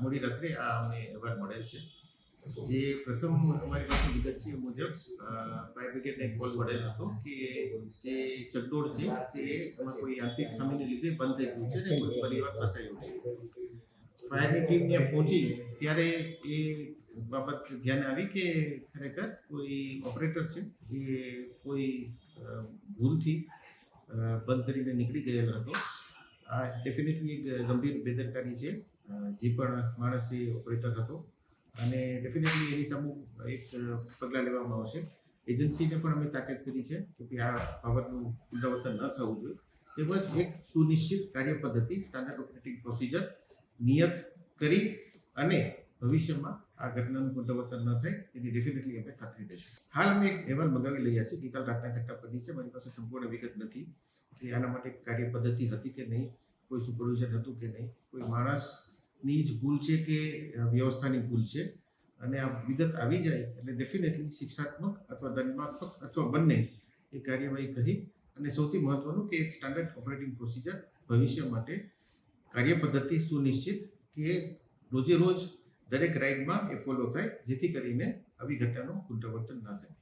મોડી રાત્રે આ અમને અહેવાલ મળેલ છે. જે પ્રથમ અમારી પાસે વિગત છે મુજબ ફાયર બ્રિગેડને કોલ મળેલ હતો કે જે ચકડોળ છે તે એમાં કોઈ આર્થિક ખામીને લીધે બંધ થઈ ગયું છે ને પરિવાર ફસાયો છે. ફાયરની ટીમ ત્યાં પહોંચી ત્યારે એ બાબત ધ્યાન આવી કે ખરેખર કોઈ ઓપરેટર છે એ કોઈ ભૂલથી બંધ કરીને નીકળી ગયેલો હતો. આ ડેફિનેટલી એક ગંભીર બેદરકારી છે. જે પણ માણસ એ ઓપરેટર હતો. અને ડેફિનેટલી એની સામે એક પગલાં લેવામાં આવશે. એજન્સીને પણ અમે તાકીદ કરી છે કે ભાઈ આ બાબતનું પુનરાવર્તન ન થવું જોઈએ. તેમજ એક સુનિશ્ચિત કાર્ય પદ્ધતિ સ્ટાન્ડર્ડ ઓપરેટિંગ પ્રોસિજર નિયત કરી અને ભવિષ્યમાં આ ઘટનાનું પુનરાવર્તન ન થાય, એની ડેફિનેટલી અમે ખાતરી દઈશું. હાલ અમે એક અહેવાલ મંગાવી લઈએ છીએ. ગઈકાલ રાતના ઘટના પરની છે. મારી પાસે સંપૂર્ણ વિગત નથી કે આના માટે કાર્ય પદ્ધતિ હતી કે નહીં, કોઈ સુપરવિઝન હતું કે નહીં. કોઈ માણસની જ ભૂલ છે કે વ્યવસ્થાની ભૂલ છે. અને આ વિગત આવી જાય એટલે ડેફિનેટલી શિક્ષાત્મક અથવા દંડાત્મક અથવા બંને એ કાર્યવાહી કરી અને સૌથી મહત્વનું કે એક સ્ટાન્ડર્ડ ઓપરેટિંગ પ્રોસિજર ભવિષ્ય માટે કાર્ય પદ્ધતિ સુનિશ્ચિત કે રોજે રોજ દરેક રાઇડમાં એ ફોલો થાય, જેથી કરીને આવી ઘટનાનું પુનરાવર્તન ન થાય.